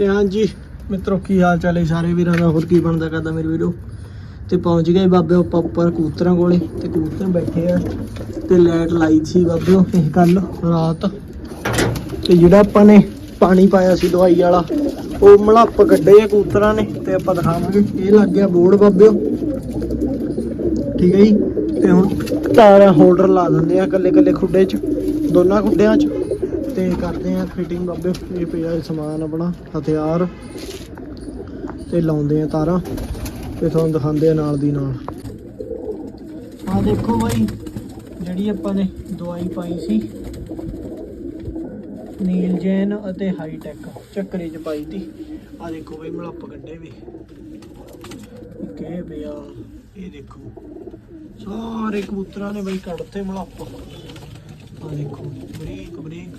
ਤੇ ਹਾਂਜੀ, ਮਿੱਤਰੋ, ਕੀ ਹਾਲ ਚਾਲ ਹੈ ਸਾਰੇ ਵੀਰਾਂ ਦਾ? ਹੋਰ ਕੀ ਬਣਦਾ ਕਰਦਾ ਮੇਰੀ ਵੀਡੀਓ ਤੇ ਪਹੁੰਚ ਗਏ ਬਾਬੇ ਆਪਾਂ ਉੱਪਰ ਕੂਤਰਾਂ ਕੋਲੇ, ਤੇ ਕਬੂਤਰ ਬੈਠੇ ਆ, ਤੇ ਲਾਈਟ ਲਾਈ ਸੀ ਬਾਬੇ ਇਹ ਕੱਲ ਰਾਤ। ਤੇ ਜਿਹੜਾ ਆਪਾਂ ਨੇ ਪਾਣੀ ਪਾਇਆ ਸੀ ਦਵਾਈ ਵਾਲਾ, ਉਹ ਮਲੱਪ ਕੱਢੇ ਆ ਕੂਤਰਾਂ ਨੇ, ਤੇ ਆਪਾਂ ਦਿਖਾਵਾਂਗੇ। ਇਹ ਲੱਗ ਗਿਆ ਬੋਰਡ ਬਾਬਿਓ ਠੀਕ ਹੈ ਜੀ? ਤੇ ਹੁਣ ਤਾਰਾ ਹੋਲਡਰ ਲਾ ਦਿੰਦੇ ਆ ਕੱਲੇ ਕੱਲੇ ਖੁੱਡੇ 'ਚ, ਦੋਨਾਂ ਖੁੱਡਿਆਂ 'ਚ। ਤੇ ਕਰਦੇ ਆ ਫਿਟਿੰਗ ਬਾਬੇ, ਇਹ ਪਿਆ ਸਮਾਨ ਆਪਣਾ, ਹਥਿਆਰ ਤੇ ਲਾਉਂਦੇ ਆ ਤਾਰਾਂ ਤੇ ਤੁਹਾਨੂੰ ਦਿਖਾਉਂਦੇ ਆ ਨਾਲ ਦੀ ਨਾਲ। ਆ ਦੇਖੋ ਬਾਈ, ਜਿਹੜੀ ਆਪਾਂ ਨੇ ਦਵਾਈ ਪਾਈ ਸੀ, ਨੀਲ ਜੈਨ ਅਤੇ ਹਾਈ ਟੈਕ ਚੱਕਰੇ ਚ ਪਾਈ ਤੀ। ਆ ਦੇਖੋ ਬਈ, ਮਲੱਪ ਕੱਢੇ ਵੀ। ਕੇ ਪਿਆ, ਇਹ ਦੇਖੋ। ਸਾਰੇ ਕਬੂਤਰਾਂ ਨੇ ਬਈ ਕੱਢਤੇ ਮਲੱਪ। ਆ ਦੇਖੋ, ਬਰੀਕ ਬਰੀਕ।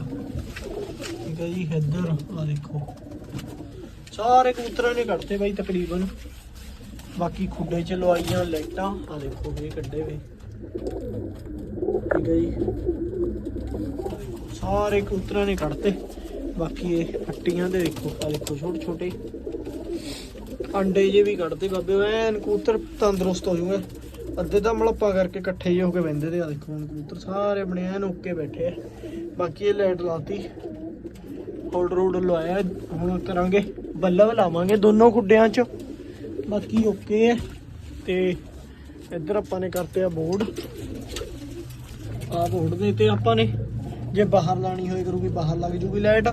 ਠੀਕ ਹੈ ਜੀ, ਇੱਧਰ ਆ ਦੇਖੋ। ਸਾਰੇ ਕਬੂਤਰਾਂ ਨੇ ਕੱਢਤੇ ਬਈ, ਤਕਰੀਬਨ। ਬਾਕੀ ਖੁੱਡੇ ਚ ਲਵਾਈਆਂ ਲਾਈਟਾਂ ਆ ਦੇਖੋ ਵੀ ਕੱਢੇ ਵੇ। ਠੀਕ ਹੈ ਜੀ। ਸਾਰੇ ਕਬੂਤਰਾਂ ਨੇ ਕੱਢਤੇ। ਬਾਕੀ ਇਹ ਫੱਟੀਆਂ ਦੇ ਦੇਖੋ ਆ ਦੇਖੋ ਛੋਟੇ ਛੋਟੇ ਅੰਡੇ ਜੇ ਵੀ ਕੱਢਦੇ ਬਾਬੇ, ਐਨ ਕਬੂਤਰ ਤੰਦਰੁਸਤ ਹੋ ਜੂਗੇ। ਅੱਧੇ ਤਾਂ ਮਲੱਪਾ ਕਰਕੇ ਇਕੱਠੇ ਹੀ ਹੋ ਕੇ ਬਹਿੰਦੇ ਤੇ ਆ ਦੇਖੋ ਹੁਣ ਕਬੂਤਰ ਸਾਰੇ ਆਪਣੇ ਐਨ ਓਕੇ ਬੈਠੇ ਆ। ਬਾਕੀ ਇਹ ਲਾਈਟ ਲਾਤੀ। ਹੋਲਡਰ ਹੋਲਡਰ ਲਵਾਇਆ, ਹੁਣ ਕਰਾਂਗੇ ਬੱਲਬ ਲਾਵਾਂਗੇ ਦੋਨੋਂ ਖੁੱਡਿਆਂ 'ਚ। ਬਾਕੀ ਓਕੇ ਹੈ ਤੇ ਇੱਧਰ ਆਪਾਂ ਨੇ ਕਰਤੇ ਆ ਬੋਰਡ ਆ ਬੋਰਡ ਦੇ ਤੇ ਆਪਾਂ ਨੇ ਜੇ ਬਾਹਰ ਲਾਣੀ ਹੋਏ ਕਰੂਗੀ, ਬਾਹਰ ਲੱਗ ਜੂਗੀ ਲਾਈਟ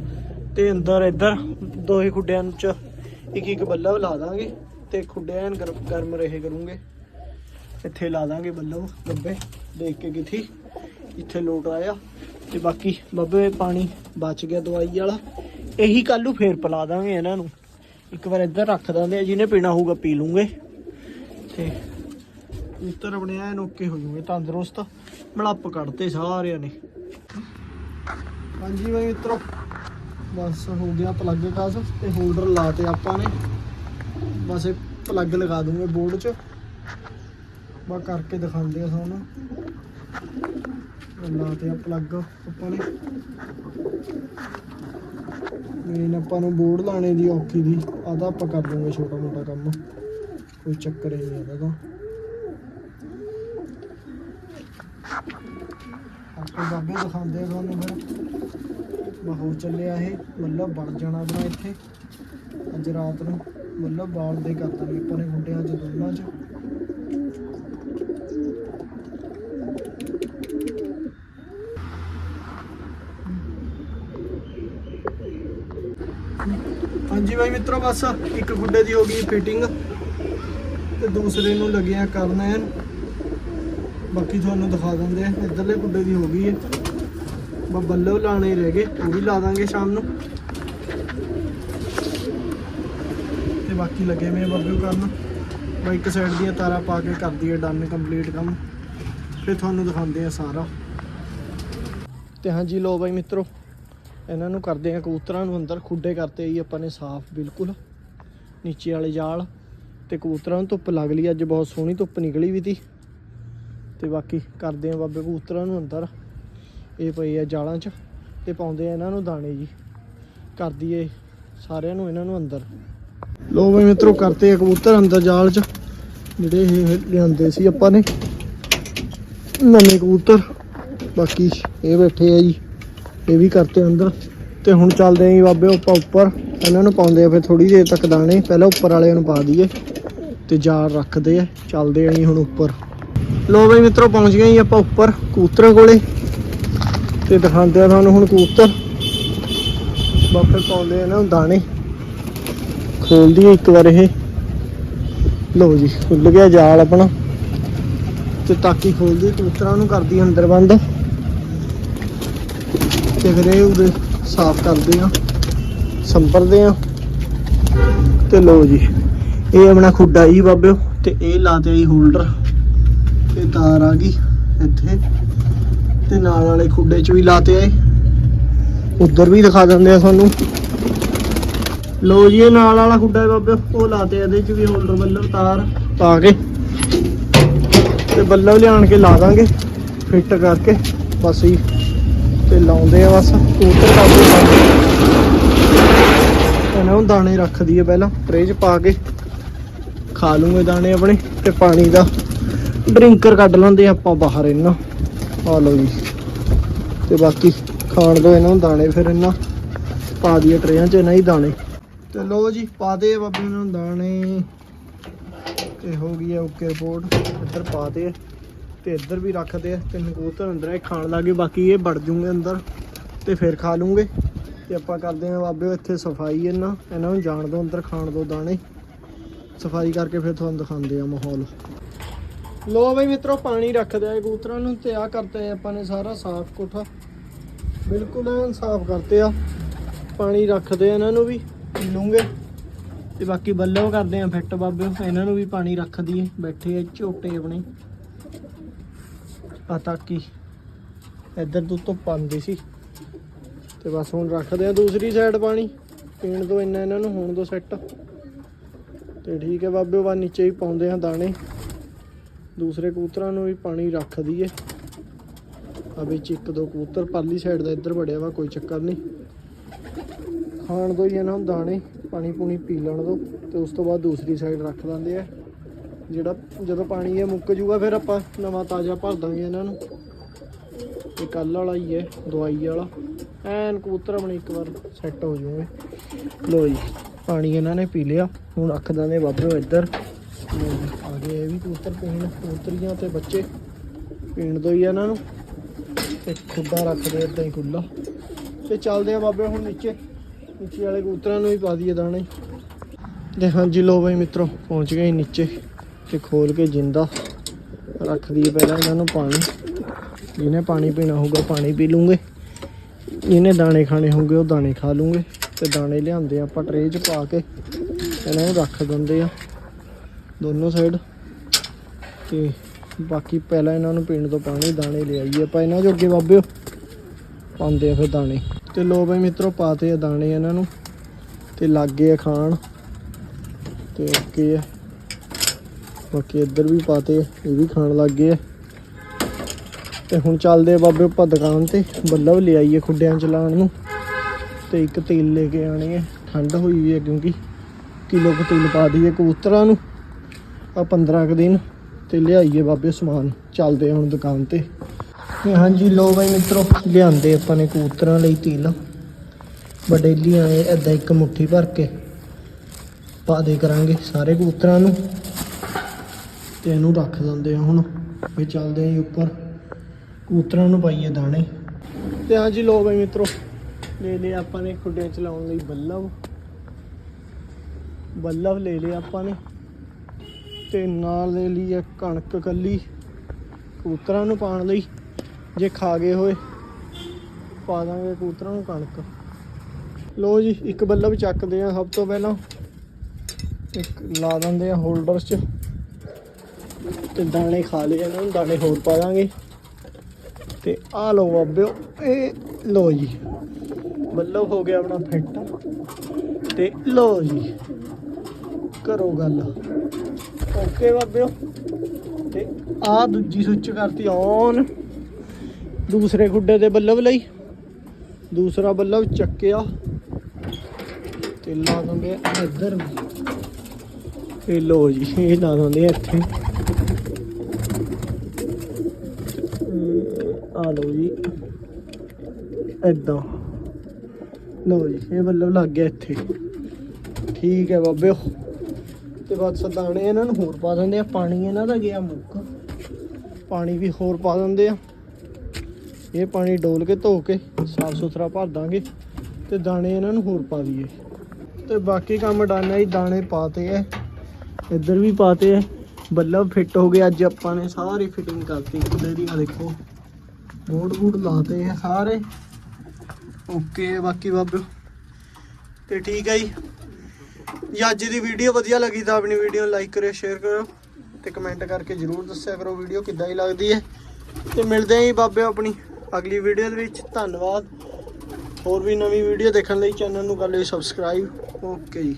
ਤੇ ਅੰਦਰ ਇੱਧਰ ਦੋ ਹੀ ਖੁੱਡਿਆਂ 'ਚ ਇੱਕ ਇੱਕ ਬੱਲਬ ਲਾ ਦਾਂਗੇ ਤੇ ਖੁੱਡੇ ਐਨ ਗਰਮ ਗਰਮ ਰਹੇ ਕਰੂੰਗੇ। ਇੱਥੇ ਲਾ ਦਾਂਗੇ ਬੱਲਬ ਗੱਬੇ ਦੇਖ ਕੇ ਕਿਥੀ ਇੱਥੇ ਲੋਟ ਆਇਆ। ਤੇ ਬਾਕੀ ਬੱਬੇ, ਪਾਣੀ ਬਚ ਗਿਆ ਦਵਾਈ ਵਾਲਾ। ਇਹੀ ਕੱਲ ਨੂੰ ਫੇਰ ਪਿਲਾ ਦਾਂਗੇ ਇਹਨਾਂ ਨੂੰ। ਇੱਕ ਵਾਰ ਇੱਧਰ ਰੱਖ ਦਾਂਗੇ, ਜਿਹਨੇ ਪੀਣਾ ਹੋਊਗਾ ਪੀ ਲੂੰਗੇ। ਤੇ ਉੱਤਰ ਆਪਣੇ ਐਨ ਓਕੇ ਹੋ ਜੂਗੇ ਤੰਦਰੁਸਤ। ਮਲੱਪ ਕੱਢਤੇ ਸਾਰਿਆਂ ਨੇ। ਹਾਂਜੀ ਬਾਈ, ਮਿੱਤਰੋ। ਬਸ ਹੋ ਗਿਆ ਪਲੱਗ ਕਾਸ ਤੇ ਹੋਲਡਰ ਲਾਤੇ ਆਪਾਂ ਨੇ। ਬਸ ਇਹ ਪਲੱਗ ਲਗਾ ਦੂੰਗੇ ਬੋਰਡ 'ਚ। ਬਾ ਕਰਕੇ ਦਿਖਾਉਂਦੇ ਆ ਤੁਹਾਨੂੰ ਲਾਤੇ ਆ ਪਲੱਗ ਆਪਾਂ ਨੇ। ਮੇਨ ਆਪਾਂ ਨੂੰ ਬੋਰਡ ਲਾਣੇ ਦੀ ਔਖੀ ਦੀ ਆਦਾ ਆਪਾਂ ਕਰ ਲਵਾਂਗੇ ਛੋਟਾ ਮੋਟਾ ਕੰਮ। ਕੋਈ ਚੱਕਰ ਹੀ ਨਹੀਂ ਇਹਦਾ ਤਾਂ। ਬਾਬੇ ਦਿਖਾਉਂਦੇ ਆ ਤੁਹਾਨੂੰ ਫਿਰ। ਬਹੁਤ ਚੱਲਿਆ ਇਹ, ਮਤਲਬ ਬਣ ਜਾਣਾ ਬਣਾ ਇੱਥੇ। ਅੱਜ ਰਾਤ ਨੂੰ, ਮਤਲਬ ਬਾਲ ਦੇ ਕਰ ਦਾਂਗੇ ਆਪਾਂ ਨੇ ਗੁੰਡਿਆਂ 'ਚ, ਦੋਨਾਂ 'ਚ ਹਾਂਜੀ ਬਾਈ ਮਿੱਤਰੋ ਬਸ ਇੱਕ ਗੁੱਡੇ ਦੀ ਹੋ ਗਈ ਫਿਟਿੰਗ ਤੇ ਦੂਸਰੇ ਨੂੰ ਲੱਗਿਆ ਕਰਨ ਐਨ ਬਾਕੀ ਤੁਹਾਨੂੰ ਦਿਖਾ ਦਿੰਦੇ ਆ, ਇਧਰਲੇ ਗੁੱਡੇ ਦੀ ਹੋ ਗਈ ਹੈ ਬਸ ਬੱਲੇ ਲਾਣੇ ਰਹਿ ਗਏ, ਉਹ ਵੀ ਲਾ ਦਾਂਗੇ ਸ਼ਾਮ ਨੂੰ। ਤੇ ਬਾਕੀ ਲੱਗੇ ਮੇ ਬੱਬੂ ਕਰਨ ਬਾਈ ਇੱਕ ਸਾਈਡ ਦੀਆਂ ਤਾਰਾਂ ਪਾ ਕੇ ਕਰਦੀ ਹੈ ਡਨ ਕੰਪਲੀਟ ਕੰਮ। ਫਿਰ ਤੁਹਾਨੂੰ ਦਿਖਾਉਂਦੇ ਆ ਸਾਰਾ। ਤੇ ਹਾਂਜੀ ਲੋ ਬਾਈ ਮਿੱਤਰੋ ਇਹਨਾਂ ਨੂੰ ਕਰਦੇ ਆ ਕਬੂਤਰਾਂ ਨੂੰ ਅੰਦਰ ਖੁੱਡੇ ਕਰਤੇ ਜੀ ਆਪਾਂ ਨੇ ਸਾਫ਼, ਬਿਲਕੁਲ। ਨੀਚੇ ਵਾਲੇ ਜਾਲ ਤੇ ਕਬੂਤਰਾਂ ਨੂੰ ਧੁੱਪ ਲੱਗ ਲਈ, ਅੱਜ ਬਹੁਤ ਸੋਹਣੀ ਧੁੱਪ ਨਿਕਲੀ ਵੀ ਤੀ। ਤੇ ਬਾਕੀ ਕਰਦੇ ਆ ਬਾਬੇ ਕਬੂਤਰਾਂ ਨੂੰ ਅੰਦਰ। ਇਹ ਪਏ ਆ ਜਾਲਾਂ 'ਚ ਤੇ ਪਾਉਂਦੇ ਆ ਇਹਨਾਂ ਨੂੰ ਦਾਣੇ ਜੀ। ਕਰ ਦਈਏ ਸਾਰਿਆਂ ਨੂੰ ਇਹਨਾਂ ਨੂੰ ਅੰਦਰ। ਲੋ ਬਈ ਮਿੱਤਰੋ, ਕਰਤੇ ਆ ਕਬੂਤਰ ਅੰਦਰ ਜਾਲ 'ਚ। ਜਿਹੜੇ ਇਹ ਲਿਆਂਦੇ ਸੀ ਆਪਾਂ ਨੇ। ਨਵੇਂ ਕਬੂਤਰ। ਬਾਕੀ ਇਹ ਬੈਠੇ ਆ ਜੀ। ਇਹ ਵੀ ਕਰਤੇ ਅੰਦਰ। ਤੇ ਹੁਣ ਚੱਲਦੇ ਆਂ ਜੀ ਬਾਬੇ ਆਪਾਂ ਉੱਪਰ। ਇਹਨਾਂ ਨੂੰ ਪਾਉਂਦੇ ਆ ਫਿਰ ਥੋੜੀ ਦੇਰ ਤੱਕ ਦਾਣੇ। ਪਹਿਲਾਂ ਉੱਪਰ ਵਾਲਿਆਂ ਨੂੰ ਪਾ ਦਈਏ। ਤੇ ਜਾਲ ਰੱਖਦੇ ਆ। ਚੱਲਦੇ ਆਂ ਜੀ ਹੁਣ ਉੱਪਰ। ਲੋ ਬਈ ਮਿੱਤਰੋ, ਪਹੁੰਚ ਗਏ ਜੀ ਆਪਾਂ ਉੱਪਰ ਕਬੂਤਰਾਂ ਕੋਲੇ। ਤੇ ਦਿਖਾਉਂਦੇ ਆ ਤੁਹਾਨੂੰ ਹੁਣ ਕੂਤਰ। ਬਾਪੇ ਪਾਉਂਦੇ ਆ ਨਾ ਦਾਣੇ। ਖੋਲ ਦਈਏ ਇੱਕ ਵਾਰ ਇਹ। ਲੋ ਜੀ ਖੁੱਲ ਗਿਆ ਜਾਲ ਆਪਣਾ। ਤੇ ਤਾਕੀ ਖੋਲਦੀ ਕਬੂਤਰਾਂ ਨੂੰ, ਕਰਦੀ ਅੰਦਰ ਬੰਦ। ਤੇ ਫਿਰ ਇਹ ਉਹਦੇ ਸਾਫ਼ ਕਰਦੇ ਆ ਸੰਪਰਦੇ ਆ ਤੇ ਲੋ ਜੀ, ਇਹ ਆਪਣਾ ਖੁੱਡਾ ਹੀ ਬਾਬਿਓ ਤੇ ਇਹ ਲਾਤੇ ਜੀ ਹੋਲਡਰ ਤੇ ਤਾਰ ਆ ਗਈ ਇੱਥੇ ਤੇ ਨਾਲ ਵਾਲੇ ਖੁੱਡੇ 'ਚ ਵੀ ਲਾਤੇ ਆਏ ਉੱਧਰ ਵੀ ਦਿਖਾ ਦਿੰਦੇ ਆ ਤੁਹਾਨੂੰ। ਲੋ ਜੀ, ਇਹ ਨਾਲ ਵਾਲਾ ਖੁੱਡਾ ਹੈ ਬਾਬਿਓ, ਉਹ ਲਾਤੇ ਇਹਦੇ 'ਚ ਵੀ ਹੋਲਡਰ ਬੱਲਬ, ਤਾਰ ਪਾ ਕੇ ਤੇ ਬੱਲਬ ਲਿਆਣ ਕੇ ਲਾ ਦਾਂਗੇ, ਫਿੱਟ ਕਰਕੇ, ਬਸ ਹੀ ਤੇ ਲਾਉਂਦੇ ਆ ਬਸ, ਕਬੂਤਰ ਕਰਦੇ ਇਹਨਾਂ ਨੂੰ ਦਾਣੇ ਰੱਖ ਦਈਏ ਪਹਿਲਾਂ ਟਰੇ 'ਚ ਪਾ ਕੇ। ਖਾ ਲੂਗੇ ਦਾਣੇ ਆਪਣੇ, ਤੇ ਪਾਣੀ ਦਾ ਡਰਿੰਕਰ ਕੱਢ ਲੈਂਦੇ ਆਪਾਂ ਬਾਹਰ ਇਹਨਾਂ। ਆ ਲਓ ਜੀ। ਤੇ ਬਾਕੀ ਖਾਣ ਦੋ ਇਹਨਾਂ ਨੂੰ ਦਾਣੇ ਫਿਰ ਇਹਨਾਂ। ਪਾ ਦਈਏ ਟਰੇਆਂ 'ਚ ਇਹਨਾਂ ਹੀ ਦਾਣੇ। ਤੇ ਲੋ ਜੀ, ਪਾ ਦੇ ਬਾਬੇ ਨੂੰ ਦਾਣੇ। ਤੇ ਹੋ ਗਈ ਹੈ ਓਕੇ ਰਿਪੋਰਟ। ਇੱਧਰ ਪਾ ਦੇ। ਤੇ ਇੱਧਰ ਵੀ ਰੱਖਦੇ ਆ। ਤਿੰਨ ਕਬੂਤਰ ਅੰਦਰ ਇਹ ਖਾਣ ਲੱਗੇ ਬਾਕੀ ਇਹ ਵੜ ਜੂਗੇ ਅੰਦਰ ਤੇ ਫਿਰ ਖਾ ਲੂਗੇ। ਤੇ ਆਪਾਂ ਕਰਦੇ ਆ ਬਾਬੇ, ਇੱਥੇ ਸਫ਼ਾਈ ਇਹਨਾਂ ਇਹਨਾਂ ਨੂੰ ਜਾਣ ਦੋ ਅੰਦਰ ਖਾਣ ਦੋ ਦਾਣੇ। ਸਫ਼ਾਈ ਕਰਕੇ ਫਿਰ ਤੁਹਾਨੂੰ ਦਿਖਾਉਂਦੇ ਆ ਮਾਹੌਲ। ਲੋ ਬਈ ਮਿੱਤਰੋ, ਪਾਣੀ ਰੱਖਦੇ ਆ ਕਬੂਤਰਾਂ ਨੂੰ ਤੇ ਆ ਕਰਤੇ ਆਪਾਂ ਨੇ ਸਾਰਾ ਸਾਫ਼ ਕੋਠਾ। ਬਿਲਕੁਲ ਐਨ ਸਾਫ਼ ਕਰਤੇ ਆ। ਪਾਣੀ ਰੱਖਦੇ ਆ ਇਹਨਾਂ ਨੂੰ ਵੀ, ਪੀ ਲੂੰਗੇ। ਤੇ ਬਾਕੀ ਬੱਲੋ ਕਰਦੇ ਆ ਫਿੱਟ ਬਾਬੇ, ਇਹਨਾਂ ਨੂੰ ਵੀ ਪਾਣੀ ਰੱਖ ਦਈਏ। ਬੈਠੇ ਆ ਝੋਟੇ ਆਪਣੇ। ਆ ਤਾਕੀ। ਇੱਧਰ ਤੋਂ ਧੁੱਪ ਆਉਂਦੀ ਸੀ। ਤੇ ਬਸ ਹੁਣ ਰੱਖਦੇ ਆ ਦੂਸਰੀ ਸਾਈਡ ਪਾਣੀ। ਪੀਣ ਤੋਂ ਇੰਨਾ ਇਹਨਾਂ ਨੂੰ, ਹੋਣ ਤੋਂ ਸੈੱਟ ਤੇ ਠੀਕ ਹੈ ਬਾਬੇ ਬਾ ਨੀਚੇ ਹੀ ਪਾਉਂਦੇ ਆ ਦਾਣੇ। ਦੂਸਰੇ ਕੂਤਰਾਂ ਨੂੰ ਵੀ ਪਾਣੀ ਰੱਖ ਦਈਏ। ਆ ਵਿੱਚ ਇੱਕ ਦੋ ਕਬੂਤਰ ਪਰਲੀ ਸਾਈਡ ਦਾ ਇੱਧਰ ਵੜਿਆ ਵਾ, ਕੋਈ ਚੱਕਰ ਨਹੀਂ। ਖਾਣ ਦੋ ਹੀ ਇਹਨਾਂ ਨੂੰ ਦਾਣੇ ਪਾਣੀ ਪੂਣੀ ਪੀ ਲੈਣ ਦੋ। ਤੇ ਉਸ ਤੋਂ ਬਾਅਦ ਦੂਸਰੀ ਸਾਈਡ ਰੱਖ ਦਿੰਦੇ ਆ। ਜਿਹੜਾ ਜਦੋਂ ਪਾਣੀ ਇਹ ਮੁੱਕ ਜੂਗਾ ਫਿਰ ਆਪਾਂ ਨਵਾਂ ਤਾਜ਼ਾ ਭਰ ਦਾਂਗੇ ਇਹਨਾਂ ਨੂੰ। ਇਹ ਕੱਲ ਵਾਲਾ ਹੀ ਹੈ, ਦਵਾਈ ਵਾਲਾ। ਐਨ ਕਬੂਤਰ ਆਪਣੇ ਇੱਕ ਵਾਰ ਸੈੱਟ ਹੋ ਜੂਗੇ। ਲੋ ਜੀ, ਪਾਣੀ ਇਹਨਾਂ ਨੇ ਪੀ ਲਿਆ। ਹੁਣ ਰੱਖ ਦਾਂਗੇ ਬਾਬਿਓ ਇੱਧਰ। ਆ ਗਏ ਇਹ ਵੀ ਕਬੂਤਰ ਪੀਣ। ਕਬੂਤਰੀਆਂ ਤੇ ਬੱਚੇ ਪੀਣ ਦੋ ਹੀ ਇਹਨਾਂ ਨੂੰ। ਤੇ ਖੁੱਡਾ ਰੱਖਦੇ ਇਦਾਂ ਹੀ ਖੁੱਲਾ ਤੇ ਚੱਲਦੇ ਆ ਬਾਬੇ ਹੁਣ ਨੀਚੇ। ਨੀਚੇ ਵਾਲੇ ਕਬੂਤਰਾਂ ਨੂੰ ਵੀ ਪਾ ਦਈਏ ਦਾਣੇ। ਤੇ ਹਾਂਜੀ ਲੋ ਬਾਈ ਮਿੱਤਰੋ, ਪਹੁੰਚ ਗਏ ਨੀਚੇ। ਤੇ ਖੋਲ ਕੇ ਜਿੰਦਾ ਰੱਖ ਦਈਏ ਪਹਿਲਾਂ ਇਹਨਾਂ ਨੂੰ ਪਾਣੀ। ਜਿਹਨੇ ਪਾਣੀ ਪੀਣਾ ਹੋਊਗਾ ਪਾਣੀ ਪੀ ਲੂੰਗੇ। ਜਿਹਨੇ ਦਾਣੇ ਖਾਣੇ ਹੋਣਗੇ ਉਹ ਦਾਣੇ ਖਾ ਲੂੰਗੇ। ਤੇ ਦਾਣੇ ਲਿਆਂਦੇ ਆਪਾਂ ਟਰੇ 'ਚ ਪਾ ਕੇ, ਇਹਨਾਂ ਨੂੰ ਰੱਖ ਦਿੰਦੇ ਆ ਦੋਨੋਂ ਸਾਈਡ ਤੇ ਬਾਕੀ ਪਹਿਲਾਂ ਇਹਨਾਂ ਨੂੰ ਪੀਣ ਤੋਂ ਪਾਣੀ ਦਾਣੇ ਲਿਆਈਏ ਆਪਾਂ ਇਹਨਾਂ ਜੋਗੇ ਬਾਬਿਓ। ਪਾਉਂਦੇ ਆ ਫਿਰ ਦਾਣੇ। ਤੇ ਲੋ ਬਈ ਮਿੱਤਰੋ ਪਾਤੇ ਆ ਦਾਣੇ ਇਹਨਾਂ ਨੂੰ। ਤੇ ਲੱਗ ਗਏ ਆ ਖਾਣ। ਤੇ ਓਕੇ ਆ। ਬਾਕੀ ਇੱਧਰ ਵੀ ਪਾਤੇ ਆ, ਇਹ ਵੀ ਖਾਣ ਲੱਗ ਗਏ ਆ। ਤੇ ਹੁਣ ਚੱਲਦੇ ਆ ਬਾਬੇ ਆਪਾਂ ਦੁਕਾਨ ਤੇ ਬੱਲਬ ਲਿਆਈਏ ਖੁੱਡਿਆਂ ਚ ਨੂੰ। ਤੇ ਇੱਕ ਤੇਲ ਲੈ ਕੇ ਆਣੀ ਹੈ ਠੰਡ ਹੋਈ ਵੀ ਹੈ ਕਿਉਂਕਿ ਕਿਲੋ ਕੁ ਤੇਲ ਪਾ ਦਈਏ ਕਬੂਤਰਾਂ ਨੂੰ। ਆ 15 ਕੁ ਦਿਨ ਤੇ ਲਿਆਈਏ ਬਾਬੇ ਸਮਾਨ ਚੱਲਦੇ ਹੁਣ ਦੁਕਾਨ ਤੇ। ਹਾਂਜੀ ਲੋ ਬਾਈ ਮਿੱਤਰੋ ਲਿਆਂਦੇ ਆਪਾਂ ਨੇ ਕਬੂਤਰਾਂ ਲਈ ਤੇਲ। ਬਡੇਲੀਆਂ ਐ ਐਦਾਂ ਇੱਕ ਮੁੱਠੀ ਭਰ ਕੇ ਪਾ ਦੇ ਕਰਾਂਗੇ ਸਾਰੇ ਕਬੂਤਰਾਂ ਨੂੰ। ਤੇ ਇਹਨੂੰ ਰੱਖ ਦਿੰਦੇ ਆ ਹੁਣ, ਵੀ ਚੱਲਦੇ ਆ ਜੀ ਉੱਪਰ। ਕੂਤਰਾਂ ਨੂੰ ਪਾਈਏ ਦਾਣੇ। ਤੇ ਹਾਂਜੀ ਲੋ ਬਾਈ ਮਿੱਤਰੋ, ਲੈ ਲਿਆ ਆਪਾਂ ਨੇ ਖੁੱਡਿਆਂ ਚਲਾਉਣ ਲਈ ਬੱਲਬ। ਬੱਲਬ ਲੈ ਲਿਆ ਆਪਾਂ ਨੇ। ਤੇ ਨਾਲ ਲੈ ਲਈ ਹੈ ਕਣਕ ਕੱਲੀ ਕੂਤਰਾਂ ਨੂੰ ਪਾਉਣ ਲਈ। ਜੇ ਖਾ ਗਏ ਹੋਏ, ਪਾ ਦਾਂਗੇ ਕੂਤਰਾਂ ਨੂੰ ਕਣਕ। ਲੋ ਜੀ, ਇੱਕ ਬੱਲਬ ਚੱਕਦੇ ਆ ਸਭ ਤੋਂ ਪਹਿਲਾਂ। ਇੱਕ ਲਾ ਦਿੰਦੇ ਆ ਹੋਲਡਰਸ 'ਚ। ਤੇ ਦਾਣੇ ਖਾ ਲਏ ਇਹਨਾਂ ਨੂੰ, ਦਾਣੇ ਹੋਰ ਪਾ ਦਾਂਗੇ। ਤੇ ਆ ਲਓ ਬਾਬਿਓ, ਇਹ ਲੋ ਜੀ। ਬੱਲਬ ਹੋ ਗਿਆ ਆਪਣਾ ਫਿੱਟ। ਤੇ ਲੋ ਜੀ, ਕਰੋ ਗੱਲ। ਓਕੇ ਬਾਬਿਓ। ਤੇ ਆ ਦੂਜੀ ਸੁੱਚ ਕਰਤੀ ਔਨ ਦੂਸਰੇ ਗੁੱਡੇ ਦੇ ਬੱਲਬ ਲਈ। ਦੂਸਰਾ ਬੱਲਬ ਚੱਕਿਆ। ਤੇ ਲਾ ਦਿੰਦੇ ਇੱਧਰ। ਇਹ ਲੋ ਜੀ, ਇਹ ਲਾ ਦਿੰਦੇ ਇੱਥੇ। ਆ ਲਓ ਜੀ। ਏਦਾਂ। ਲਓ ਜੀ, ਇਹ ਬੱਲਬ ਲੱਗ ਗਿਆ ਇੱਥੇ। ਠੀਕ ਹੈ ਬਾਬਿਓ ਤੇ ਬਸ ਦਾਣੇ ਇਹਨਾਂ ਨੂੰ ਹੋਰ ਪਾ ਦਿੰਦੇ ਆ। ਪਾਣੀ ਇਹਨਾਂ ਦਾ ਗਿਆ ਮੁੱਕ। ਪਾਣੀ ਵੀ ਹੋਰ ਪਾ ਦਿੰਦੇ ਆ। ਇਹ ਪਾਣੀ ਡੋਲ ਕੇ ਧੋ ਕੇ ਸਾਫ਼ ਸੁਥਰਾ ਭਰ ਦਾਂਗੇ ਤੇ ਦਾਣੇ ਇਹਨਾਂ ਨੂੰ ਹੋਰ ਪਾ ਦਈਏ। ਤੇ ਬਾਕੀ ਕੰਮ ਡਨ ਹੈ ਜੀ, ਦਾਣੇ ਪਾਤੇ ਐ ਇੱਧਰ ਵੀ ਪਾਤੇ ਐ ਬੱਲਬ ਫਿੱਟ ਹੋ ਗਏ, ਅੱਜ ਆਪਾਂ ਨੇ ਸਾਰੀ ਫਿਟਿੰਗ ਕਰਤੀ। ਖੁੱਲੇ ਦੀ ਆ ਦੇਖੋ। ਬੋਰਡ ਬੂਡ ਲਾਤੇ ਆ ਸਾਰੇ। ਓਕੇ, ਬਾਕੀ ਬਾਬੇ। ਤੇ ਠੀਕ ਹੈ ਜੀ। ਜੇ ਅੱਜ ਦੀ ਵੀਡੀਓ ਵਧੀਆ ਲੱਗੀ ਤਾਂ ਆਪਣੀ ਵੀਡੀਓ ਨੂੰ ਲਾਈਕ ਕਰਿਓ, ਸ਼ੇਅਰ ਕਰਿਓ ਤੇ ਕਮੈਂਟ ਕਰਕੇ ਜਰੂਰ ਦੱਸਿਆ ਕਰੋ ਵੀਡੀਓ ਕਿੱਦਾਂ ਹੀ ਲੱਗਦੀ ਹੈ। ਤੇ ਮਿਲਦੇ ਆਂ ਜੀ ਬਾਬੇ ਆਪਣੀ ਅਗਲੀ ਵੀਡੀਓ ਦੇ ਵਿੱਚ। ਧੰਨਵਾਦ। ਹੋਰ ਵੀ ਨਵੀਂ ਵੀਡੀਓ ਦੇਖਣ ਲਈ ਚੈਨਲ ਨੂੰ ਕਰ ਲਿਓ ਸਬਸਕ੍ਰਾਈਬ ਓਕੇ ਜੀ।